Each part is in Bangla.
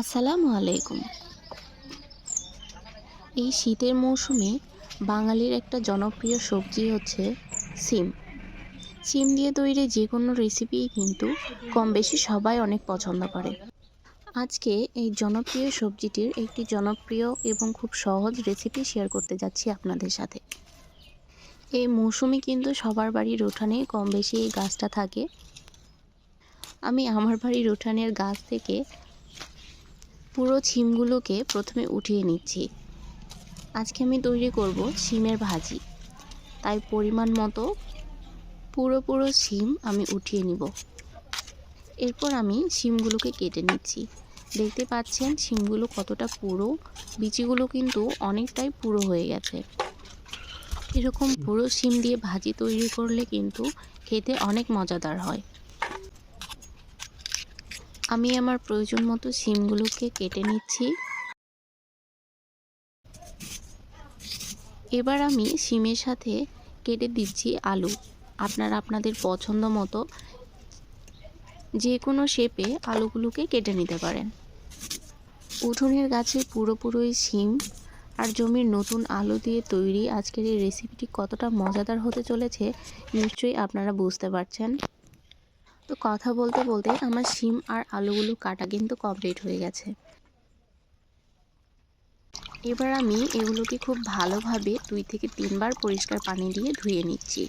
আসসালামু আলাইকুম। এই শীতের মৌসুমে বাঙালির একটা জনপ্রিয় সবজি হচ্ছে সিম। সিম দিয়ে তৈরি যে কোনো রেসিপিই কিন্তু কম বেশি সবাই অনেক পছন্দ করে। আজকে এই জনপ্রিয় সবজিটির একটি জনপ্রিয় এবং খুব সহজ রেসিপি শেয়ার করতে যাচ্ছি আপনাদের সাথে। এই মৌসুমে কিন্তু সবার বাড়ির উঠানে কম বেশি এই গাছটা থাকে। আমি আমার বাড়ির উঠানের গাছ থেকে পুরো শিমগুলোকে প্রথমে উঠিয়ে নিচ্ছি। আজকে আমি তৈরি করব শিমের ভাজি। তাই পরিমাণ মতো পুরো পুরো শিম আমি উঠিয়ে নিব। এরপর আমি শিমগুলোকে কেটে নিচ্ছি। দেখতে পাচ্ছেন শিমগুলো কতটা পুরো, বিচিগুলো কিন্তু অনেকটাই পুরো হয়ে গেছে। এরকম পুরো শিম দিয়ে ভাজি তৈরি করলে কিন্তু খেতে অনেক মজাদার হয়। আমি আমার প্রয়োজন মতো সিমগুলোকে কেটে নিচ্ছি। এবার আমি সিমের সাথে কেটে দিচ্ছি আলু। আপনারা, আপনাদের পছন্দ মতো যে কোনো শেপে আলুগুলোকে কেটে নিতে পারেন। উঠোনের গাছে পুরোপুরোই সিম আর জমির নতুন আলু দিয়ে তৈরি আজকের এই রেসিপিটি কতটা মজাদার হতে চলেছে, নিশ্চয়ই আপনারা বুঝতে পারছেন। তো কথা বলতে বলতে আমার শিম আর আলুগুলো কাটা কিন্তু কমপ্লিট হয়ে গেছে। এবার আমি এগুলোকে খুব ভালোভাবে দুই থেকে তিনবার পরিষ্কার পানি দিয়ে ধুয়ে নিচ্ছি।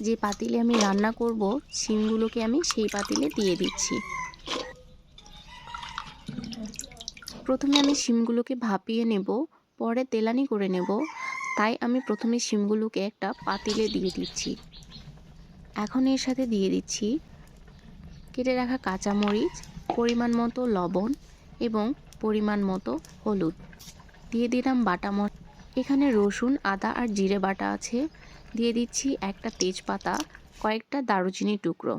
যে পাতিলে আমি রান্না করব, শিমগুলোকে আমি সেই পাতিলে দিয়ে দিচ্ছি। প্রথমে আমি শিমগুলোকে ভাপিয়ে নেব, পরে তেলানি করে নেব। তাই আমি প্রথমে শিমগুলোকে একটা পাতিলে দিয়ে দিচ্ছি। এখন এর সাথে দিয়ে দিচ্ছি কেটে রাখা কাঁচামরিচ পরিমাণ মতো লবণ এবং পরিমাণ মতো হলুদ। দিয়ে দিলাম বাটা মট এখানে রসুন আদা আর জিরে বাটা আছে। দিয়ে দিচ্ছি একটা তেজপাতা কয়েকটা দারুচিনি টুকরো।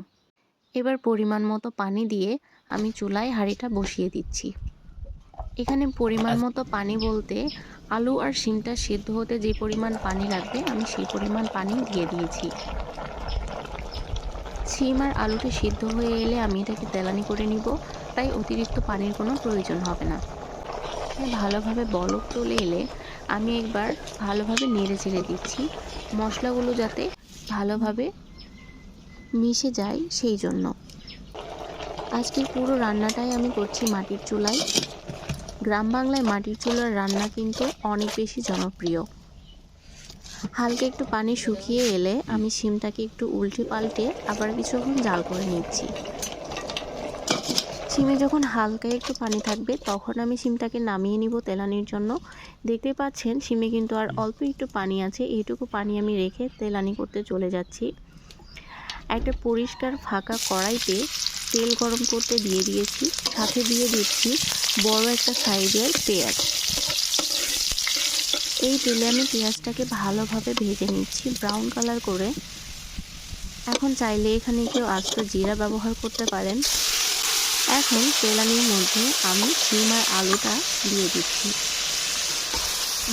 এবার পরিমাণ মতো পানি দিয়ে আমি চুলায় হাঁড়িটা বসিয়ে দিচ্ছি। এখানে পরিমাণ মতো পানি বলতে আলু আর শিমটা সেদ্ধ হতে যে পরিমাণ পানি লাগবে আমি সেই পরিমাণ পানি দিয়ে দিয়েছি। শিম আর আলুটা সিদ্ধ হয়ে এলে আমি এটাকে তেলানি করে নিব। তাই অতিরিক্ত পানির কোনো প্রয়োজন হবে না। ভালোভাবে বলক চলে এলে আমি একবার ভালোভাবে নেড়ে চেড়ে দিচ্ছি। মশলাগুলো যাতে ভালোভাবে মিশে যায় সেই জন্য। আজকের পুরো রান্নাটাই আমি করছি মাটির চুলায়। গ্রাম বাংলায় মাটির চুলার রান্না কিন্তু অনেক বেশি জনপ্রিয়। হালকা একটু পানি শুকিয়ে এলে আমি শিমটাকে একটু উল্টে পাল্টে আবার কিছুক্ষণ জাল করে নিচ্ছি। শিমে যখন হালকা একটু পানি থাকবে, তখন আমি শিমটাকে নামিয়ে নিব তেলানির জন্য। দেখতে পাচ্ছেন, শিমে কিন্তু আর অল্প একটু পানি আছে। এইটুকু পানি আমি রেখে তেলানি করতে চলে যাচ্ছি। একটা পরিষ্কার ফাঁকা কড়াইতে তেল গরম করতে দিয়ে দিয়েছি। সাথে দিয়ে দিচ্ছি বড় একটা সাইজের পেঁয়াজ। এই তেলে আমি পেঁয়াজটাকে ভালোভাবে ভেজে নিচ্ছি ব্রাউন কালার করে। এখন চাইলে এখানে কেউ আস্ত জিরা ব্যবহার করতে পারেন। এখন তেলানির মধ্যে আমি শিম আর আলুটা দিয়ে দিচ্ছি।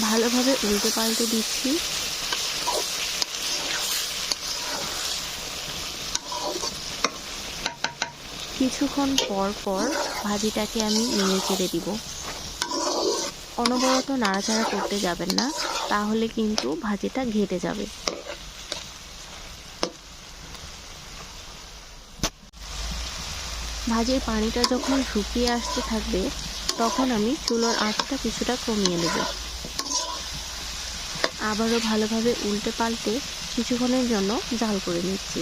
ভালোভাবে উল্টে পাল্টে দিচ্ছি। কিছুক্ষণ পর পর ভাজিটাকে আমি নেড়ে চেড়ে দিব। অনবরত নাড়াচাড়া করতে যাবেন না, তাহলে কিন্তু ভাজিটা ঘেটে যাবে। ভাজির পানিটা যখন শুকিয়ে আসতে থাকবে, তখন আমি চুলোর আঁচটা কিছুটা কমিয়ে দেব আবারও ভালোভাবে উল্টে পাল্টে কিছুক্ষণের জন্য জাল করে নিচ্ছি।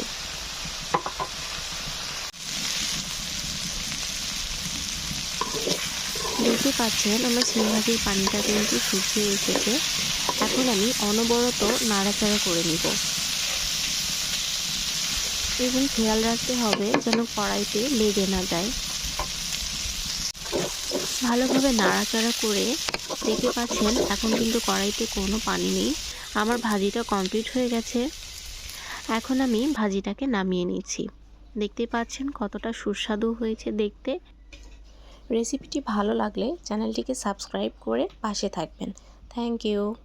দেখতে পাচ্ছেন আমার ভাজির পানিটা কিন্তু শুকিয়ে এসেছে। এখন আমি অনবরত নাড়াচাড়া করে নিব। এবং খেয়াল রাখতে হবে যেন কড়াইতে লেগে না যায়। ভালোভাবে নাড়াচাড়া করে দেখতে পাচ্ছেন, এখন কিন্তু কড়াইতে কোনো পানি নেই। আমার ভাজিটা কমপ্লিট হয়ে গেছে। এখন আমি ভাজিটাকে নামিয়ে নিচ্ছি। দেখতে পাচ্ছেন কতটা সুস্বাদু হয়েছে দেখতে। রেসিপিটি ভালো লাগলে চ্যানেলটিকে সাবস্ক্রাইব করে পাশে থাকবেন। Thank you.